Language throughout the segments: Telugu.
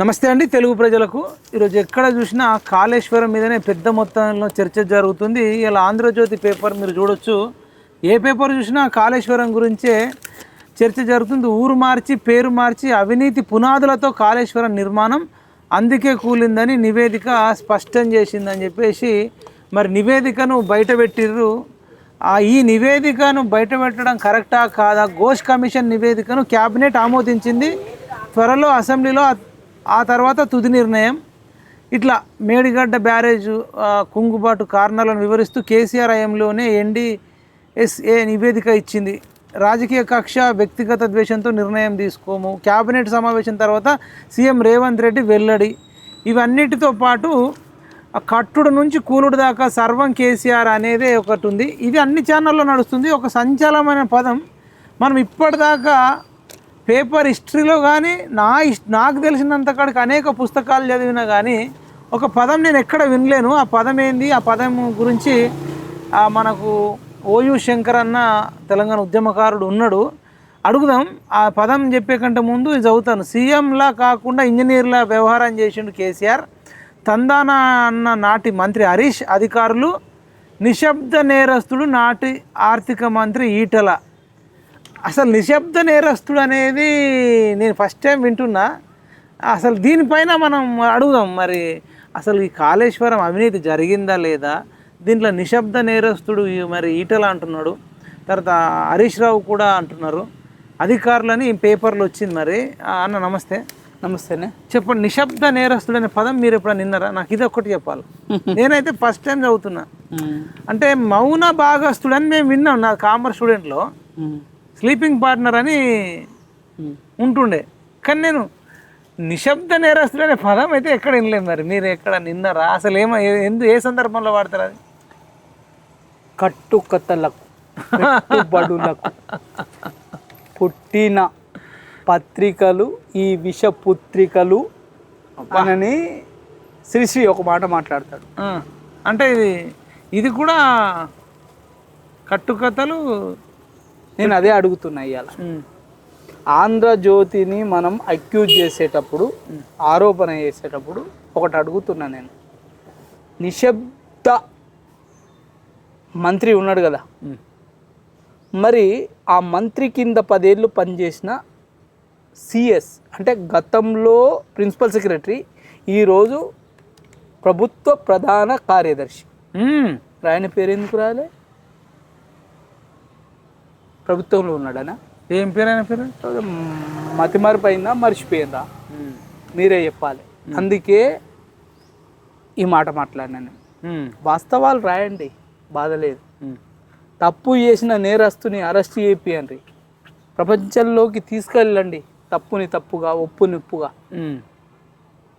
నమస్తే అండి తెలుగు ప్రజలకు. ఈరోజు ఎక్కడ చూసినా కాళేశ్వరం మీదనే పెద్ద మొత్తంలో చర్చ జరుగుతుంది. ఇలా ఆంధ్రజ్యోతి పేపర్ మీరు చూడొచ్చు. ఏ పేపర్ చూసినా కాళేశ్వరం గురించే చర్చ జరుగుతుంది. ఊరు మార్చి పేరు మార్చి అవినీతి పునాదులతో కాళేశ్వరం నిర్మాణం. అందుకే కూలిందని నివేదిక స్పష్టం చేసిందని చెప్పేసి మరి నివేదికను బయటపెట్టిర్రు. ఈ నివేదికను బయటపెట్టడం కరెక్టా కాదా? ఘోష్ కమిషన్ నివేదికను క్యాబినెట్ ఆమోదించింది. త్వరలో అసెంబ్లీలో ఆ- తర్వాత తుది నిర్ణయం. ఇట్లా మేడిగడ్డ బ్యారేజ్ కుంగుబాటు కారణాలను వివరిస్తూ కేసీఆర్ హయాంలోనే ఎన్డీఎస్ఏ నివేదిక ఇచ్చింది. రాజకీయ కక్ష వ్యక్తిగత ద్వేషంతో నిర్ణయం తీసుకోము. క్యాబినెట్ సమావేశం తర్వాత సీఎం రేవంత్ రెడ్డి వెల్లడి. ఇవన్నిటితో పాటు కట్టుడు నుంచి కూలుడు దాకా సర్వం కేసీఆర్ అనేది ఒకటి ఉంది. ఇది అన్ని ఛానల్లో నడుస్తుంది. ఒక సంచలనమైన పదం. మనం ఇప్పటిదాకా పేపర్ హిస్టరీలో కానీ నా నాకు తెలిసినంత కాడికి అనేక పుస్తకాలు చదివినా కానీ ఒక పదం నేను ఎక్కడ వినలేను. ఆ పదం ఏంది? ఆ పదం గురించి మనకు ఓయు శంకర్ అన్న తెలంగాణ ఉద్యమకారుడు ఉన్నాడు. అడుగుదాం. ఆ పదం చెప్పే కంటే ముందు ఇది చదువుతాను. సీఎంలా కాకుండా ఇంజనీర్లా వ్యవహారం చేసిండు కేసీఆర్. తందాన అన్న నాటి మంత్రి హరీష్ అధికారులు. నిశ్శబ్ద నేరస్తుడు నాటి ఆర్థిక మంత్రి ఈటల. అసలు నిశ్శబ్ద నేరస్తుడు అనేది నేను ఫస్ట్ టైం వింటున్నా. అసలు దీనిపైన మనం అడుగుదాం మరి అసలు ఈ కాళేశ్వరం అవినీతి జరిగిందా లేదా? దీంట్లో నిశ్శబ్ద నేరస్తుడు మరి ఈటల అంటున్నాడు. తర్వాత హరీష్ రావు కూడా అంటున్నారు. అధికారులని పేపర్లో వచ్చింది మరి. అన్న నమస్తే. నమస్తేనే. చెప్పండి నిశ్శబ్ద నేరస్తుడు అనే పదం మీరు ఎప్పుడైనా నిన్నారా నాకు ఇది ఒక్కటి చెప్పాలి. నేనైతే ఫస్ట్ టైం చదువుతున్నా. అంటే మౌన భాగస్తుడు అని మేము విన్నాం నా కామర్స్ స్టూడెంట్లో. స్లీపింగ్ పార్ట్నర్ అని ఉంటుండే. కానీ నేను నిశ్శబ్ద నేరస్తుడు అనే పదం అయితే ఎక్కడ వినలేదు మరి. మీరు ఎక్కడ నిన్నారా? అసలు ఏమో ఏ- ఎందు ఏ సందర్భంలో వాడతారు అది? కట్టుకథలకు పెట్టుబడులకు పుట్టిన పత్రికలు ఈ విషపుత్రికలు అనని శ్రీశ్రీ ఒక మాట మాట్లాడతాడు. అంటే ఇది ఇది కూడా కట్టుకథలు నేను అదే అడుగుతున్నా ఇవాళ ఆంధ్రజ్యోతిని మనం అక్యూజ్ చేసేటప్పుడు ఆరోపణ చేసేటప్పుడు ఒకటి అడుగుతున్నా నేను. నిశ్శబ్ద మంత్రి ఉన్నాడు కదా. మరి ఆ మంత్రి కింద పదేళ్ళు పనిచేసిన సిఎస్ అంటే గతంలో ప్రిన్సిపల్ సెక్రటరీ ఈరోజు ప్రభుత్వ ప్రధాన కార్యదర్శి. ఆయన పేరు ఎందుకు రాలే ప్రభుత్వంలో ఉన్నాడనా? ఏం పేరు ఆయన పేరు? మతిమరుపు అయిందా మర్చిపోయిందా? మీరే చెప్పాలి. అందుకే ఈ మాట మాట్లాడినాను వాస్తవాలు రాయండి బాధ లేదు. తప్పు చేసిన నేరస్తుని అరెస్ట్ చేపియండి. ప్రపంచంలోకి తీసుకెళ్ళండి తప్పుని తప్పుగా ఒప్పుని ఒప్పుగా ఉమ్.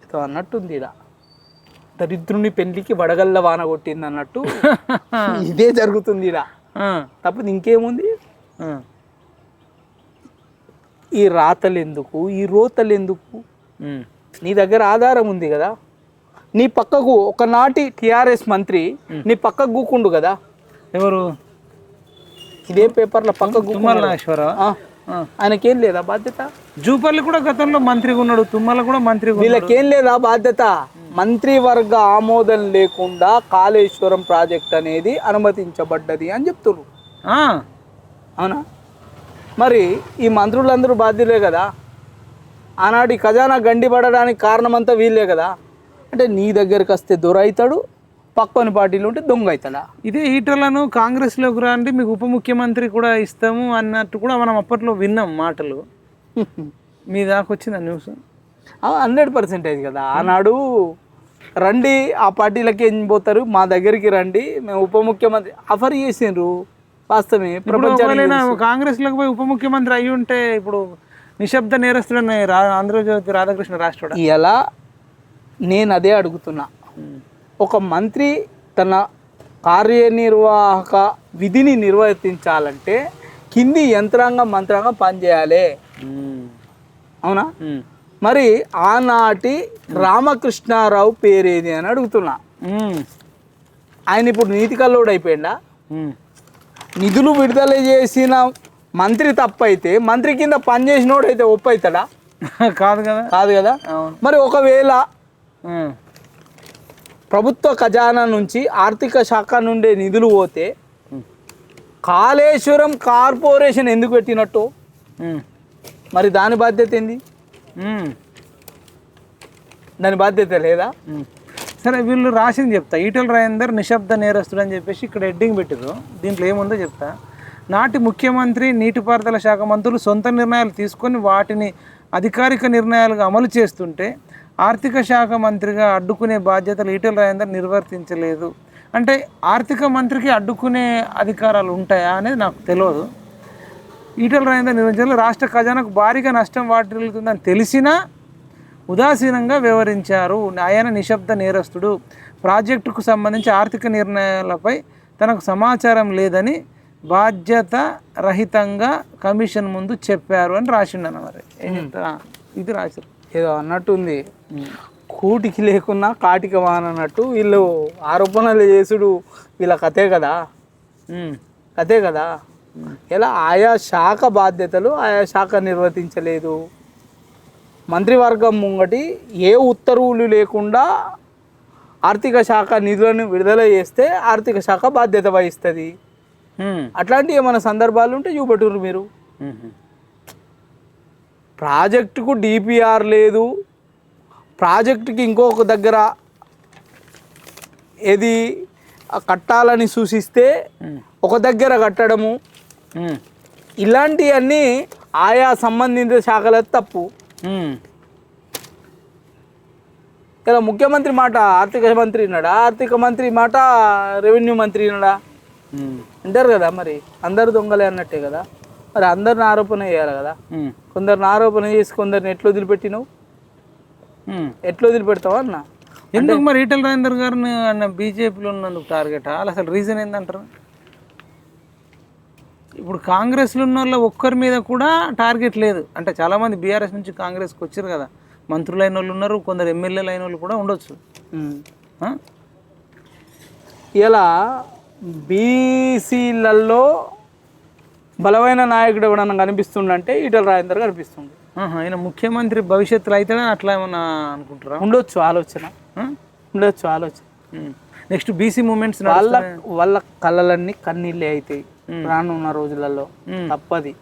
ఏదో అన్నట్టుంది ఇలా దరిద్రుని పెళ్ళికి వడగల్ల వాన కొట్టింది అన్నట్టు ఇదే జరుగుతుంది ఇలా తప్పదు ఇంకేముంది? ఈ రాతలు ఎందుకు ఈ రోతలు ఎందుకు నీ దగ్గర ఆధారం ఉంది కదా? నీ పక్కకు ఒకనాటి టిఆర్ఎస్ మంత్రి నీ పక్కకు కూకుండు కదా? ఎవరు? ఇదే పేపర్లో పక్కకు తుమ్మల నాగేశ్వరరావు ఆ, ఆ. ఆయనకేం లేదా బాధ్యత? జూపల్లి కూడా గతంలో మంత్రిగా ఉన్నాడు తుమ్మల కూడా ఉన్నాడు వీళ్ళకేం లేదా బాధ్యత? మంత్రివర్గ ఆమోదం లేకుండా కాళేశ్వరం ప్రాజెక్ట్ అనేది అనుమతించబడ్డది అని చెప్తున్నారు అవునా? మరి ఈ మంత్రులందరూ బాధ్యులే కదా? ఆనాటి ఖజానా గండిపడడానికి కారణమంతా వీళ్ళే కదా? అంటే నీ దగ్గరికి వస్తే దొర అవుతాడు పక్కని పార్టీలు ఉంటే దొంగ అవుతాడా? ఇదే ఈటలను కాంగ్రెస్లోకి రండి మీకు ఉప ముఖ్యమంత్రి కూడా ఇస్తాము అన్నట్టు కూడా మనం అప్పట్లో విన్నాం మాటలు. మీ దాకా వచ్చింది న్యూస్? హండ్రెడ్ పర్సెంటేజ్ కదా. ఆనాడు రండి ఆ పార్టీలకి ఏం పోతారు? మా దగ్గరికి రండి మేము ఉప ముఖ్యమంత్రి ఆఫర్ చేసిండ్రు. వాస్తవమే ప్రపంచానికి ఒకవేళ కాంగ్రెస్లోకి పోయి ఉప ముఖ్యమంత్రి అయి ఉంటే ఇప్పుడు నిశ్శబ్ద నేరస్తుడని రా ఆంధ్రజ్యోతి రాధాకృష్ణ రాష్ట్రుడా? ఇలా నేను అదే అడుగుతున్నా. ఒక మంత్రి తన కార్యనిర్వాహక విధిని నిర్వర్తించాలంటే కింది యంత్రాంగం మంత్రాంగం పనిచేయాలి. అవునా? మరి ఆనాటి రామకృష్ణారావు పేరేది అని అడుగుతున్నా. ఆయన ఇప్పుడు నీతి కల్లోడు అయిపోయిందా నిధులు విడుదల చేసిన మంత్రి తప్పైతే మంత్రి కింద పనిచేసినోడు అయితే ఒప్పు అవుతాడా కాదు కదా కాదు కదా మరి ఒకవేళ. ప్రభుత్వ ఖజానా నుంచి ఆర్థిక శాఖ నుండి నిధులు పోతే కాళేశ్వరం కార్పొరేషన్ ఎందుకు పెట్టినట్టు. మరి దాని బాధ్యత ఏంది. దాని బాధ్యత లేదా. సరే వీళ్ళు రాసింది చెప్తా. ఈటల రాజేందర్ నిశ్శబ్ద నేరస్తుడు అని చెప్పేసి ఇక్కడ హెడ్డింగ్ పెట్టారు దీంట్లో ఏముందో చెప్తా. నాటి ముఖ్యమంత్రి నీటిపారుదల శాఖ మంత్రులు సొంత నిర్ణయాలు తీసుకొని వాటిని అధికారిక నిర్ణయాలుగా అమలు చేస్తుంటే ఆర్థిక శాఖ మంత్రిగా అడ్డుకునే బాధ్యతలు ఈటల రాజేందర్ నిర్వర్తించలేదు. అంటే ఆర్థిక మంత్రికి అడ్డుకునే అధికారాలు ఉంటాయా అనేది నాకు తెలియదు ఈటల రాజేందర్ నిర్వహించాలి రాష్ట్ర ఖజానాకు భారీగా నష్టం వాటిల్లుతుందని తెలిసినా ఉదాసీనంగా వ్యవహరించారు ఆయన నిశ్శబ్ద నేరస్తుడు. ప్రాజెక్టుకు సంబంధించి ఆర్థిక నిర్ణయాలపై తనకు సమాచారం లేదని బాధ్యత రహితంగా కమిషన్ ముందు చెప్పారు అని ఏం చెప్తా ఇది రాశారు ఏదో అన్నట్టుంది కూటికి లేకున్నా కాటికి వానన్నట్టు వీళ్ళు ఆరోపణలు చేసుడు వీళ్ళ కథే కదా. కథే కదా. ఇలా ఆయా శాఖ బాధ్యతలు ఆయా శాఖ నిర్వర్తించలేదు. మంత్రివర్గం ముంగటి ఏ ఉత్తర్వులు లేకుండా ఆర్థిక శాఖ నిధులను విడుదల చేస్తే ఆర్థిక శాఖ బాధ్యత వహిస్తుంది. అట్లాంటి ఏమైనా సందర్భాలు ఉంటే చూపెట్టురు మీరు. ప్రాజెక్టుకు డిపిఆర్ లేదు ప్రాజెక్టుకి ఇంకొక దగ్గర ఏది కట్టాలని సూచిస్తే. ఒక దగ్గర కట్టడము. ఇలాంటివన్నీ ఆయా సంబంధిత శాఖల తప్పు. ఇలా ముఖ్యమంత్రి మాట ఆర్థిక మంత్రి విన్నాడా ఆర్థిక మంత్రి మాట రెవెన్యూ మంత్రి విన్నాడా ఉమ్. అంటారు కదా మరి. అందరు దొంగలే అన్నట్టే కదా. మరి అందరిని ఆరోపణ చేయాలి కదా. కొందరిని ఆరోపణ చేసి కొందరిని ఎట్లా వదిలిపెట్టినావు. ఎట్లా వదిలిపెడతావు అన్న? ఎందుకు మరి ఈటల రాజేందర్ గారిని అన్న బీజేపీలో ఉన్నందుకు టార్గెట్ అసలు రీజన్ ఏందంటారు? ఇప్పుడు కాంగ్రెస్లో ఉన్న వాళ్ళ ఒక్కరి మీద కూడా టార్గెట్ లేదు. అంటే చాలామంది బీఆర్ఎస్ నుంచి కాంగ్రెస్కి వచ్చారు కదా. మంత్రులు అయిన వాళ్ళు ఉన్నారు కొందరు ఎమ్మెల్యేలు అయిన వాళ్ళు కూడా ఉండొచ్చు? ఇలా బీసీలలో బలమైన నాయకుడు ఎవడన్నా కనిపిస్తుండంటే ఈటల రాజేందర్ కనిపిస్తుండు. ఆహా, ఆయన ముఖ్యమంత్రి భవిష్యత్తులో అవుతాడని అట్లా ఏమన్నా అనుకుంటారా ఉండొచ్చు ఆలోచన. ఉండొచ్చు ఆలోచన. నెక్స్ట్ బీసీ మూమెంట్స్ వాళ్ళ వాళ్ళ కళ్ళలన్నీ కన్నీళ్ళే అవుతాయి రానున్న రోజులలో తప్పది.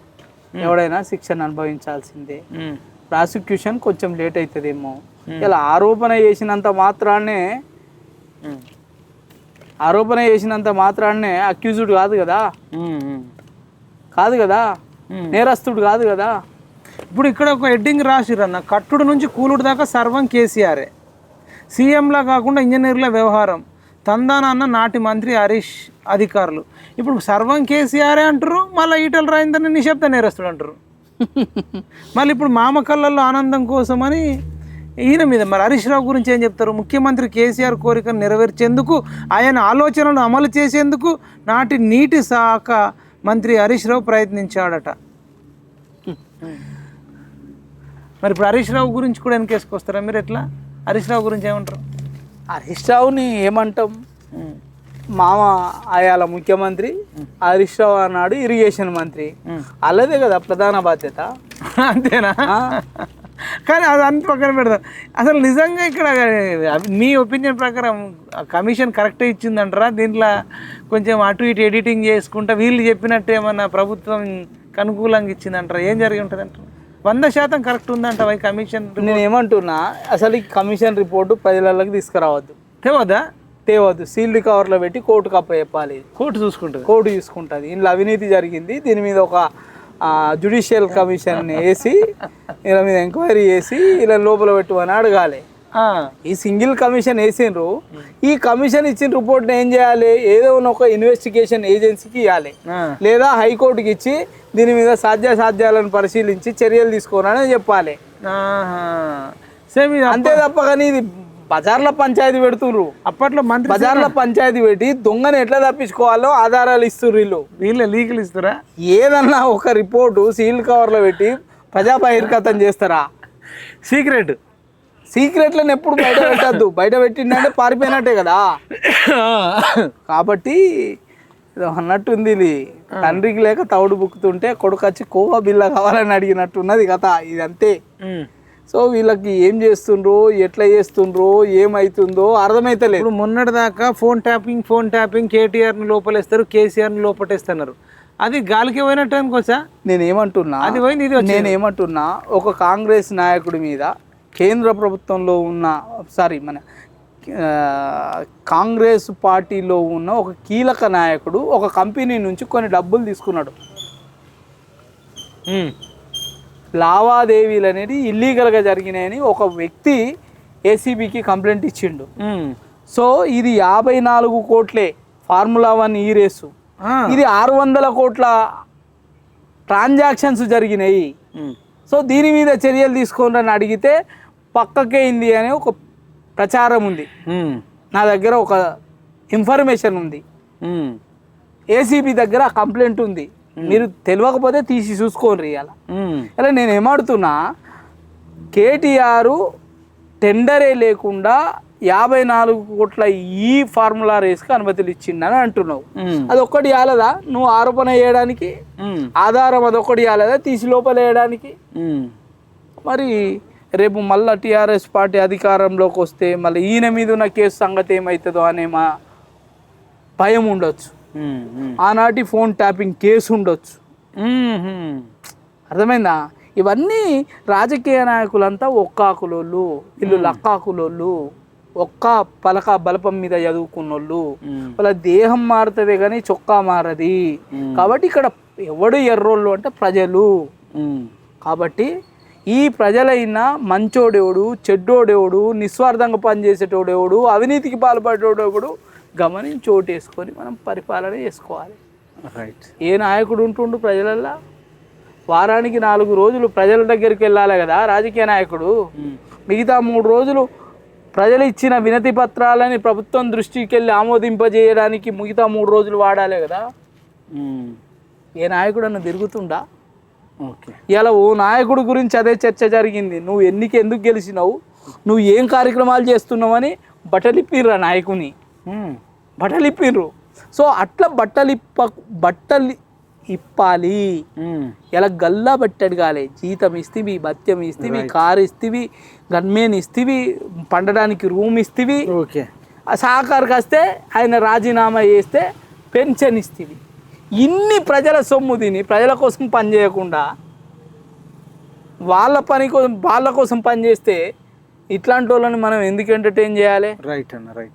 ఎవడైనా శిక్షణ అనుభవించాల్సిందే. ప్రాసిక్యూషన్ కొంచెం లేట్ అవుతుందేమో ఇలా ఆరోపణ చేసినంత మాత్రాన్నే ఆరోపణ చేసినంత మాత్రాన్నే అక్యూజ్డ్ కాదు కదా. కాదు కదా. నేరస్తుడు కాదు కదా. ఇప్పుడు ఇక్కడ ఒక హెడ్డింగ్ రాసిరన్న కట్టుడు నుంచి కూలుడు దాకా సర్వం కేసీఆరే. సీఎంలా కాకుండా ఇంజనీర్ల వ్యవహారం. తందాన అన్న నాటి మంత్రి హరీష్ అధికారులు. ఇప్పుడు సర్వం కేసీఆరే అంటారు మళ్ళీ ఈటల రాయిందని నిశ్శబ్ద నేరస్తుడు అంటారు మళ్ళీ ఇప్పుడు మామ కళ్ళల్లో ఆనందం కోసమని ఈయన మీద మరి హరీష్ రావు గురించి ఏం చెప్తారు? ముఖ్యమంత్రి కేసీఆర్ కోరికను నెరవేర్చేందుకు ఆయన ఆలోచనలు అమలు చేసేందుకు నాటి నీటి శాఖ మంత్రి హరీష్ రావు ప్రయత్నించాడట. మరి ఇప్పుడు హరీష్ రావు గురించి కూడా వెనకేసుకొస్తారా మీరు ఎట్లా? హరీష్ రావు గురించి ఏమంటారు? హరీష్ రావుని ఏమంటాం? మామ ఆయాల ముఖ్యమంత్రి హరీష్ రావు అన్నాడు ఇరిగేషన్ మంత్రి. అలాదే కదా ప్రధాన బాధ్యత. అంతేనా? కానీ అది అంత పక్కన పెడదాం అసలు నిజంగా ఇక్కడ మీ ఒపీనియన్ ప్రకారం కమిషన్ కరెక్టే ఇచ్చిందంటారా? దీంట్లో కొంచెం అటు ఇటు ఎడిటింగ్ చేసుకుంటా వీళ్ళు చెప్పినట్టు ఏమన్నా ప్రభుత్వం అనుకూలంగా ఇచ్చిందంటారా? ఏం జరిగి ఉంటుంది అంటారు వంద శాతం కరెక్ట్ ఉందంట కమిషన్ నేను ఏమంటున్నా అసలు ఈ కమిషన్ రిపోర్టు ప్రజలలోకి తీసుకురావద్దు. తెవదా తేవద్దు. సీల్డ్ కవర్లో పెట్టి కోర్టుకు అప్ప చెప్పాలి. కోర్టు చూసుకుంటుంది. కోర్టు చూసుకుంటుంది. ఇందులో అవినీతి జరిగింది. దీని మీద ఒక జుడిషియల్ కమిషన్ వేసి వీళ్ళ మీద ఎంక్వైరీ చేసి ఇలా లోపల పెట్టుమని అడగాలి. ఈ సింగిల్ కమిషన్ వేసిండ్రు. ఈ కమిషన్ ఇచ్చిన రిపోర్ట్ని ఏం చేయాలి? ఏదో ఒక ఇన్వెస్టిగేషన్ ఏజెన్సీకి ఇవ్వాలి. లేదా హైకోర్టుకి ఇచ్చి దీని మీద సాధ్యాసాధ్యాలను పరిశీలించి చర్యలు తీసుకోనని చెప్పాలి. సేమ్ అంతే తప్ప కానీ ఇది బజార్ల పంచాయతీ పెడుతుర్రు అప్పట్లో మంత్రి బజార్ల పంచాయతీ పెట్టి దొంగని ఎట్లా తప్పించుకోవాలో ఆధారాలు ఇస్తుర్రు వీళ్ళు. వీళ్ళే లీగల్ ఇస్తారా? ఏదన్నా ఒక రిపోర్టు సీల్ కవర్లో పెట్టి ప్రజా బహిర్గతం చేస్తారా? సీక్రెట్. సీక్రెట్లను ఎప్పుడు బయట పెట్టద్దు. బయట పెట్టిందంటే పారిపోయినట్టే కదా. కాబట్టి ఏదో అన్నట్టుంది ఇది. తండ్రికి లేక తౌడు బుక్కుతుంటే కొడుకు వచ్చి కోవా బిల్ల కావాలని అడిగినట్టున్నది కథ ఇది అంతే. సో వీళ్ళకి ఏం చేస్తుండ్రో ఎట్లా చేస్తుండ్రో ఏమైతుందో అర్థమైతలేదు ఇప్పుడు మొన్నటి దాకా ఫోన్ ట్యాపింగ్ ఫోన్ ట్యాపింగ్ కేటీఆర్ని లోపలేస్తారు కేసీఆర్ని లోపటేస్తున్నారు. అది గాలికి పోయినట్టు అనుకోసా నేనేమంటున్నా అది పోయింది ఇది. నేనేమంటున్నా ఒక కాంగ్రెస్ నాయకుడి మీద కేంద్ర ప్రభుత్వంలో ఉన్న సారీ మన కాంగ్రెస్ పార్టీలో ఉన్న ఒక కీలక నాయకుడు ఒక కంపెనీ నుంచి కొన్ని డబ్బులు తీసుకున్నాడు. లావాదేవీలు అనేది ఇల్లీగల్గా జరిగినాయని ఒక వ్యక్తి ఏసీబీకి కంప్లైంట్ ఇచ్చిండు. సో ఇది యాభై నాలుగు కోట్లే ఫార్ములా వన్ ఈ రేసు. ఇది ఆరు వందల కోట్ల ట్రాన్సాక్షన్స్ జరిగినాయి. సో దీని మీద చర్యలు తీసుకోండి అని అడిగితే పక్కకేయింది అనే ఒక ప్రచారం ఉంది. నా దగ్గర ఒక ఇన్ఫర్మేషన్ ఉంది. ఏసీబీ దగ్గర కంప్లైంట్ ఉంది మీరు తెలియకపోతే తీసి చూసుకోండి ఉమ్. ఇలా నేను ఏమాడుతున్నా కేటీఆర్ టెండరే లేకుండా యాభై నాలుగు కోట్ల ఈ ఫార్ములా రేస్కి అనుమతులు ఇచ్చిండని అంటున్నావు. అది ఒక్కటి ఇవ్వాలదా నువ్వు ఆరోపణ చేయడానికి. ఆధారం అదొకటి ఇవ్వాలదా తీసి లోపల వేయడానికి. మరి రేపు మళ్ళీ టీఆర్ఎస్ పార్టీ అధికారంలోకి వస్తే మళ్ళీ ఈయన మీద ఉన్న కేసు సంగతి ఏమవుతుందో అనే మా భయం ఉండొచ్చు. ఆనాటి ఫోన్ ట్యాపింగ్ కేసు ఉండొచ్చు. అర్థమైందా ఇవన్నీ రాజకీయ నాయకులంతా ఒక్కాకులోళ్ళు వీళ్ళు లక్కాకులోళ్ళు ఒక్క పలక బలపం మీద చదువుకున్నోళ్ళు. వాళ్ళ దేహం మారుతుంది కానీ చొక్కా మారది. కాబట్టి ఇక్కడ ఎవడు ఎర్రోళ్ళు అంటే ప్రజలు. కాబట్టి ఈ ప్రజలైనా మంచోడెవడు చెడ్డోడెవడు నిస్వార్థంగా పనిచేసేటోడెవడు అవినీతికి పాల్పడేటోడెవడు గమనించి ఓటేసుకొని మనం పరిపాలన చేసుకోవాలి. రైట్ ఏ నాయకుడు ఉంటుండు ప్రజలల్లో? వారానికి నాలుగు రోజులు ప్రజల దగ్గరికి వెళ్ళాలి కదా రాజకీయ నాయకుడు. ఉమ్. మిగతా మూడు రోజులు ప్రజలు ఇచ్చిన వినతి పత్రాలని ప్రభుత్వం దృష్టికి వెళ్ళి ఆమోదింపజేయడానికి మిగతా మూడు రోజులు వాడాలి కదా. ఉమ్. ఏ నాయకుడు అన్న తిరుగుతుండా? ఇలా ఓ నాయకుడు గురించి అదే చర్చ జరిగింది. నువ్వు ఎన్నిక ఎందుకు గెలిచినావు? నువ్వు ఏం కార్యక్రమాలు చేస్తున్నావని బట్టలిప్పిర్రు ఆ నాయకుని. బట్టలిప్పిర్రు. సో అట్లా బట్టలిప్ప బట్టలు ఇప్పాలి. ఇలా గల్లా బట్టడగాలి జీతం ఇస్తేవి భత్యం ఇస్తేవి కారు ఇస్తేవి గన్మేన్ ఇస్తేవి పండడానికి రూమ్ ఇస్తేవి. ఓకే. ఆ సహకారికి వస్తే ఆయన రాజీనామా చేస్తే పెన్షన్ ఇస్తేవి. ఇన్ని ప్రజల సొమ్ము తిని ప్రజల కోసం పని చేయకుండా వాళ్ళ పని కోసం వాళ్ళ కోసం పని చేస్తే ఇట్లాంటి వాళ్ళని మనం ఎందుకు ఎంటర్టైన్ చేయాలి? రైట్ అన్న రైట్